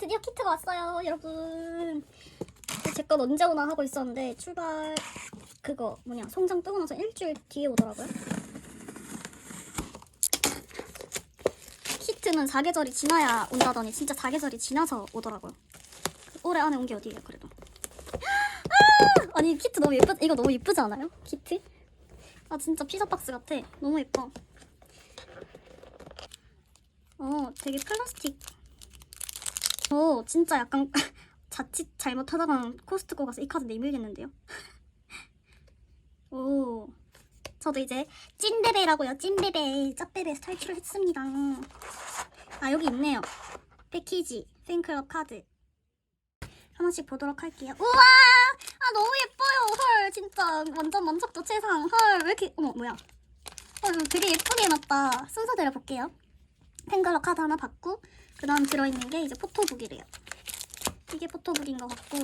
드디어 키트가 왔어요, 여러분. 제 건 언제 오나 하고 있었는데 출발 그거 뭐냐 송장 뜨고 나서 일주일 뒤에 오더라고요. 키트는 사계절이 지나야 온다더니 진짜 사계절이 지나서 오더라고요. 올해 안에 온 게 어디예요, 그래도. 아! 아니 키트 너무 예쁘 이거 너무 예쁘지 않아요? 키트? 아 진짜 피자 박스 같아. 너무 예뻐. 어, 되게 플라스틱. 어, 진짜 약간 자칫 잘못하다가는 코스트코 가서 이 카드 내밀겠는데요. 오, 저도 이제 찐베베라고요. 찐베베, 짭베베에서 탈출을 했습니다. 아, 여기 있네요. 패키지, 팬클럽 카드. 하나씩 보도록 할게요. 우와! 아, 너무 예뻐요. 헐, 진짜 완전 만족도 최상. 헐, 왜 이렇게, 어머, 뭐야. 헐, 되게 예쁘게 해놨다. 순서대로 볼게요. 펜글러 카드 하나 받고 그 다음 들어있는 게 이제 포토북이래요. 이게 포토북인 것 같고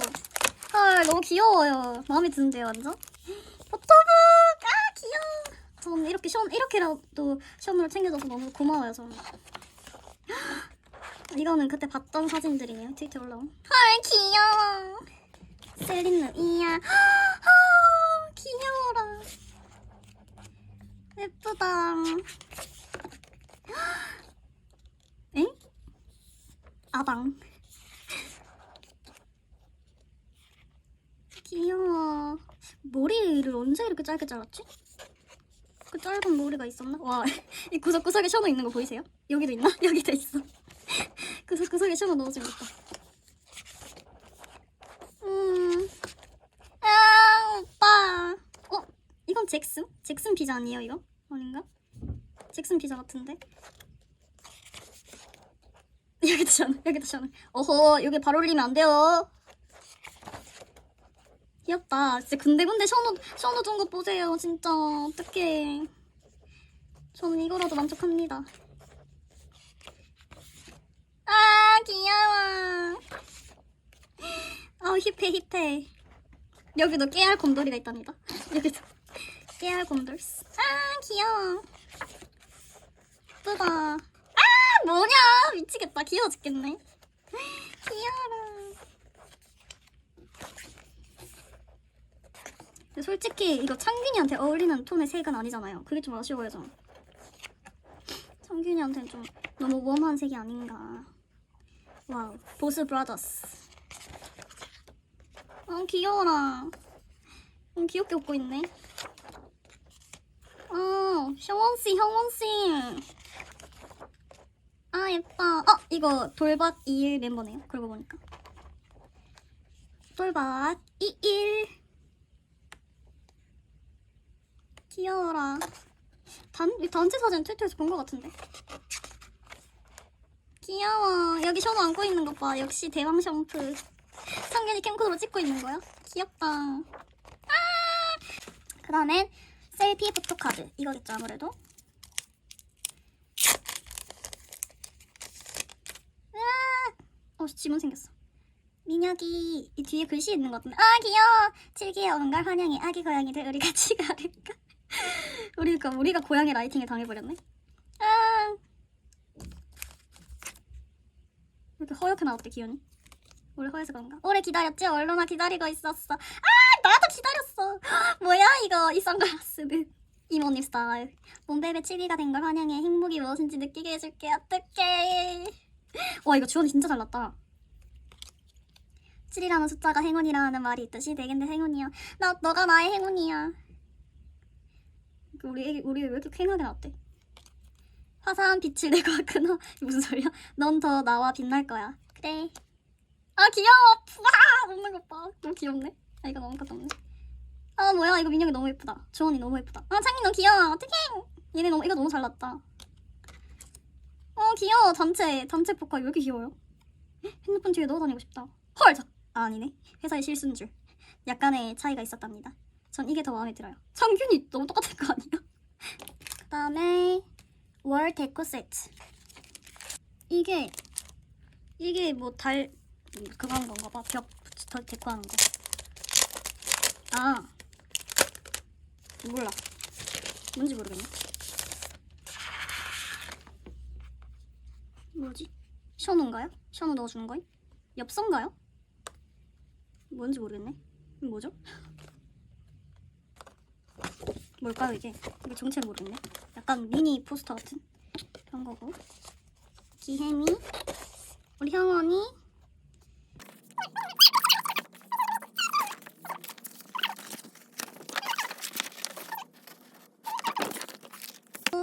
헐 너무 귀여워요. 마음에 드는데요 완전. 포토북! 아 귀여워. 저는 이렇게 션 이렇게라도 션으로 챙겨줘서 너무 고마워요 저는. 이거는 그때 봤던 사진들이네요. 트위터에 올라온. 헐 귀여워. 셀린느 이야. 아, 귀여워라. 예쁘다. 아방. 귀여워. 머리를 언제 이렇게 짧게 잘랐지? 그 짧은 머리가 있었나? 와, 이 구석구석에 셔너 있는 거 보이세요? 여기도 있나? 여기도 있어. 구석구석에 셔너 넣어주면 있다. 음. 아, 오빠. 어? 이건 잭슨? 잭슨 피자 아니에요, 이거? 아닌가? 잭슨 피자 같은데? 여기도 셔너, 여기도 셔너. 어허, 여기 발 올리면 안 돼요. 귀엽다. 진짜 셔너, 셔너 둔거 보세요. 진짜. 어떡해. 저는 이거라도 만족합니다. 아, 귀여워. 아, 힙해, 힙해. 여기도 깨알 곰돌이가 있답니다. 여기도. 깨알 곰돌. 아, 귀여워. 예쁘다. 아, 뭐냐. 미치겠다. 귀여워 죽겠네. 귀여워라. 근데 솔직히 이거 창균이한테 어울리는 톤의 색은 아니잖아요. 그게 좀 아쉬워요, 좀. 창균이한테는 좀 너무 웜한 색이 아닌가. 와우, 보스 브라더스. 아, 귀여워라. 음, 귀엽게 웃고 있네. 아, 형원씨, 형원씨. 아, 예뻐. 어, 이거 돌박 2일 멤버네요. 그러고 보니까. 돌박 2일. 귀여워라. 단, 이 단체 사진 트위터에서 본 것 같은데. 귀여워. 여기 셔너 안고 있는 것 봐. 역시 대왕 샴푸. 성균이 캠코더로 찍고 있는 거야? 귀엽다. 아! 그 다음엔 셀피 포토카드. 이거겠죠, 아무래도. 으아! 어, 지문 생겼어. 민혁이 이 뒤에 글씨 있는 것 같은데. 아, 귀여워. 7기에 오는 걸 환영해. 아기 고양이들 우리 같이 가릴까? 우리 가 우리가 고양이 라이팅에 당해버렸네. 아. 왜 이렇게 허옇게 나왔대 기현이? 오래 허해서 그런가? 오래 기다렸지? 얼마나 기다리고 있었어. 아 나도 기다렸어. 뭐야 이거 이 선글라스는 이모님 스타일. 몸베베 7기가 된 걸 환영해. 행복이 무엇인지 느끼게 해줄게. 어떡해. 와 이거 주원이 진짜 잘났다. 7이라는 숫자가 행운이라는 말이 있듯이 내겐 내 행운이야. 나 너가 나의 행운이야. 우리 애기 우리 왜 이렇게 쾌하게 나왔대? 화사한 빛을 내고 왔구나. 무슨 소리야? 넌 더 나와 빛날 거야. 그래. 아 귀여워. 와 웃는 것 봐. 너무 귀엽네. 아 이거 너무 귀엽네. 아 뭐야 이거 민혁이 너무 예쁘다. 주원이 너무 예쁘다. 아 창민 너무 귀여워. 어떡해. 얘네 너무 이거 너무 잘났다. 어 귀여워 단체 단체 포카 왜 이렇게 귀여워요? 헉, 핸드폰 뒤에 넣어 다니고 싶다. 헐. 자, 아 아니네. 회사의 실수인 줄. 약간의 차이가 있었답니다. 전 이게 더 마음에 들어요. 창균이 너무 똑같은 거 아니야? 그 다음에 월 데코 세트. 이게 이게 뭐 달 그거 하는 건가 봐. 벽 붙여 데코 하는 거. 아 몰라. 뭔지 모르겠네. 뭐지? 셔노인가요? 셔노 넣어주는 거임? 엽서인가요? 뭔지 모르겠네. 뭐죠? 뭘까요 이게? 이게 정체를 모르겠네. 약간 미니 포스터 같은 그런 거고. 기행이 우리 형원이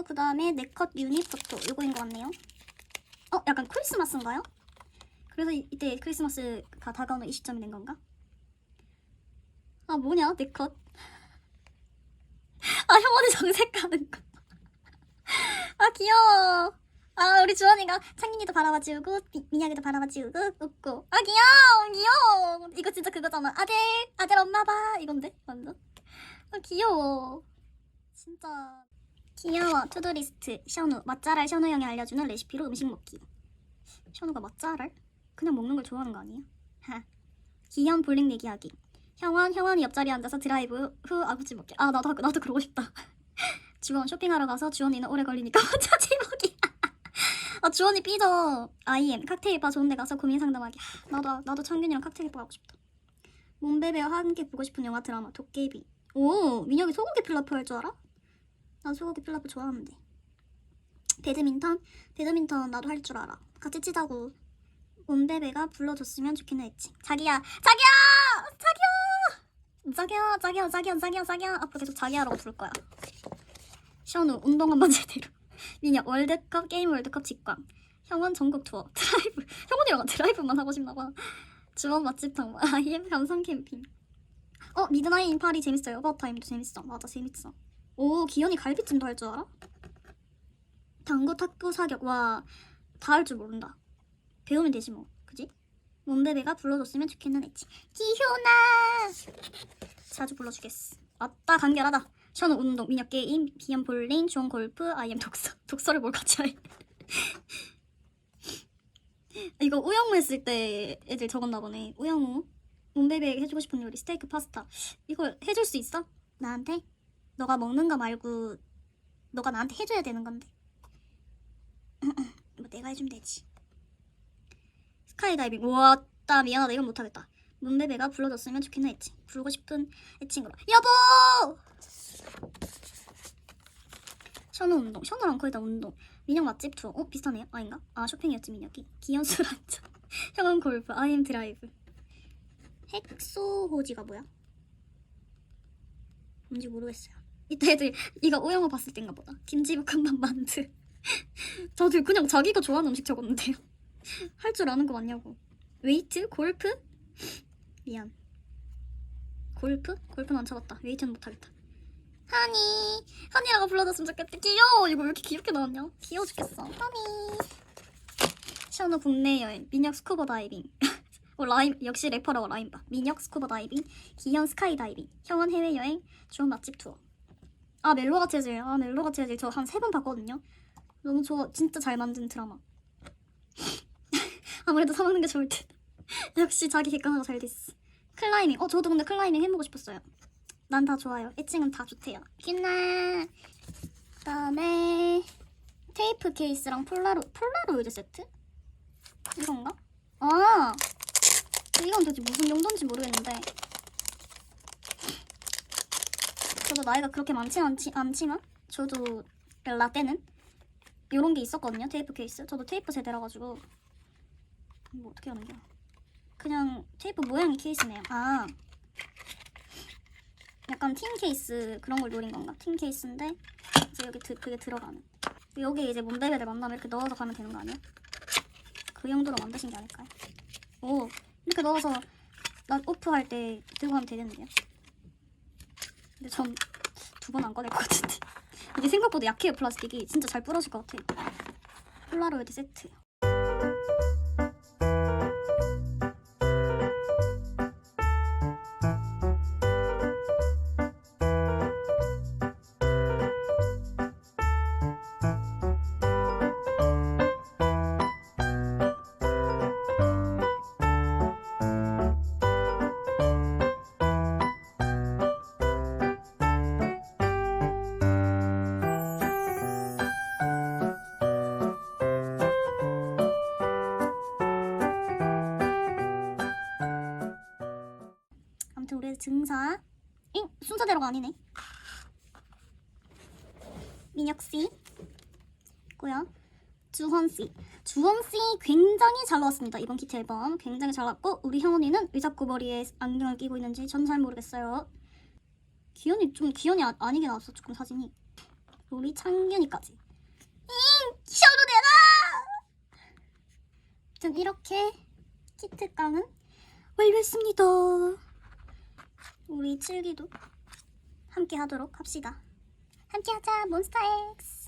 그 다음에 네컷 유닛 포토 이거인 것 같네요. 어, 약간 크리스마스인가요? 그래서 이, 이때 크리스마스가 다가오는 이 시점이 된 건가? 아 뭐냐 네컷 아 형원이 정색 가는 거. 아 귀여워. 아 우리 주원이가 창민이도 바라봐 미- 민혁이도 바라봐 지우고 웃고. 아 귀여워 귀여워. 이거 진짜 그거잖아. 아들 아들 엄마 봐 이건데 완전. 아 귀여워. 진짜 귀여워. 투두리스트 션우 맛잘알 션우 형이 알려주는 레시피로 음식 먹기. 션우가 맛잘알? 그냥 먹는 걸 좋아하는 거 아니에요? 하. 기현 볼링 내기하기. 형원, 형원이 옆자리에 앉아서 드라이브 후 아구찜 먹기. 아 나도 나도 그러고 싶다. 주원 쇼핑하러 가서 주원이는 오래 걸리니까 혼자 제목이. 아 주원이 삐져. IM 칵테일 바 좋은 데 가서 고민 상담하기. 하, 나도 나도 창균이랑 칵테일 바 가고 싶다. 몸베베와 함께 보고 싶은 영화 드라마 도깨비. 오 민혁이 소고기 필라프 할 줄 알아? 난 소고기 필라프 좋아하는데. 배드민턴? 배드민턴 나도 할 줄 알아. 같이 치자고. 온베베가 불러줬으면 좋기는 했지. 자기야, 자기야, 자기야, 자기야, 자기야, 자기야, 자기야, 자기야. 앞으로 계속 자기야라고 부를 거야. 션우 운동한번 제대로. 민야 월드컵 게임 월드컵 직관. 형원 전국 투어 드라이브. 형원이랑 드라이브만 하고 싶나 봐. 주원 맛집 탐방. 아이엠 감성 캠핑. 어 미드나잇 인파리 재밌어요. 버타임도 재밌어. 맞아 재밌어. 오 기현이 갈비찜도 할 줄 알아? 당구 탁구 사격 와 다 할 줄 모른다. 배우면 되지 뭐. 그지? 몸베베가 불러줬으면 좋겠는 애지. 기효나 자주 불러주겠어. 맞다 간결하다. 션은 운동, 민혁 게임, 비염 볼링, 주원 골프, 아이엠 독서. 독서를 뭘 같이 해? 이거 우영우 했을 때 애들 적었나 보네. 우영우. 몸베베에게 해주고 싶은 요리 스테이크 파스타. 이거 해줄 수 있어? 나한테? 너가 먹는 거 말고 너가 나한테 해줘야 되는 건데. 뭐 내가 해주면 되지. 스카이다이빙. 나 미안하다. 이건 못하겠다. 문베베가 불러줬으면 좋겠나 했지. 부르고 싶은 애친구로. 여보! 션우 운동. 션우랑 거의 다 운동. 민혁 맛집 투어. 어? 비슷하네요. 아닌가? 아 쇼핑이었지 민혁이. 기현 술 한잔. 형은 골프. 아이엠 드라이브. 헥소호지가 뭐야? 뭔지 모르겠어요. 이때 애들 이거 오영호 봤을 땐가 보다. 김치볶음밥 만두. 저도 그냥 자기가 좋아하는 음식 적었는데요. 할 줄 아는 거 맞냐고. 웨이트? 골프? 미안. 골프? 골프는 안 쳐봤다. 웨이트는 못하겠다. 하니. 하니라고 불러줬으면 좋겠다. 귀여워. 이거 왜 이렇게 귀엽게 나왔냐? 귀여워 죽겠어. 하니. 션우 국내 여행. 민혁 스쿠버 다이빙. 어, 라임 역시 래퍼라고 라임바. 민혁 스쿠버 다이빙. 기현 스카이 다이빙. 형원 해외 여행. 주원 맛집 투어. 아 멜로가 체질. 아 멜로가 체질. 저 한 세 번 봤거든요. 너무 좋아. 진짜 잘 만든 드라마. 아무래도 사 먹는 게 좋을 듯. 역시 자기 객관화가 잘 됐어. 클라이밍. 어 저도 근데 클라이밍 해보고 싶었어요. 난 다 좋아요. 애칭은 다 좋대요. 균나. 그 다음에 테이프 케이스랑 폴라로 폴라로이드 세트? 이건가? 아 이건 도대체 무슨 용도인지 모르겠는데 저도 나이가 그렇게 많지 않지, 않지만 저도 라떼는 이런 게 있었거든요 테이프 케이스. 저도 테이프 세대라 가지고. 뭐 어떻게 하는 거야? 그냥 테이프 모양이 케이스네요. 아. 약간 팀 케이스 그런 걸 노린 건가? 팀 케이스인데 이제 여기 드, 그게 들어가는. 여기 이제 몸베베들 만나면 이렇게 넣어서 가면 되는 거 아니야? 그 용도로 만드신 게 아닐까요? 오 이렇게 넣어서 나 오프할 때 들고 가면 되겠는데요? 근데 전 두 번 안 꺼낼 것 같은데 이게 생각보다 약해요 플라스틱이. 진짜 잘 부러질 것 같아. 폴라로이드 세트 그 증사. 잉 순서대로가 아니네. 민혁씨. 고요. 주헌씨. 주헌씨 굉장히 잘 나왔습니다. 이번 키트 앨범. 굉장히 잘 나왔고 우리 형언니는 왜 자꾸 머리에 안경을 끼고 있는지 전 잘 모르겠어요. 기현이 좀 기현이 아, 아니게 나왔어 조금 사진이. 우리 창균이까지. 잉 셔도 되나? 아무튼 이렇게 키트 깡은 완료했습니다 우리 칠기도 함께 하도록 합시다. 함께 하자 몬스타엑스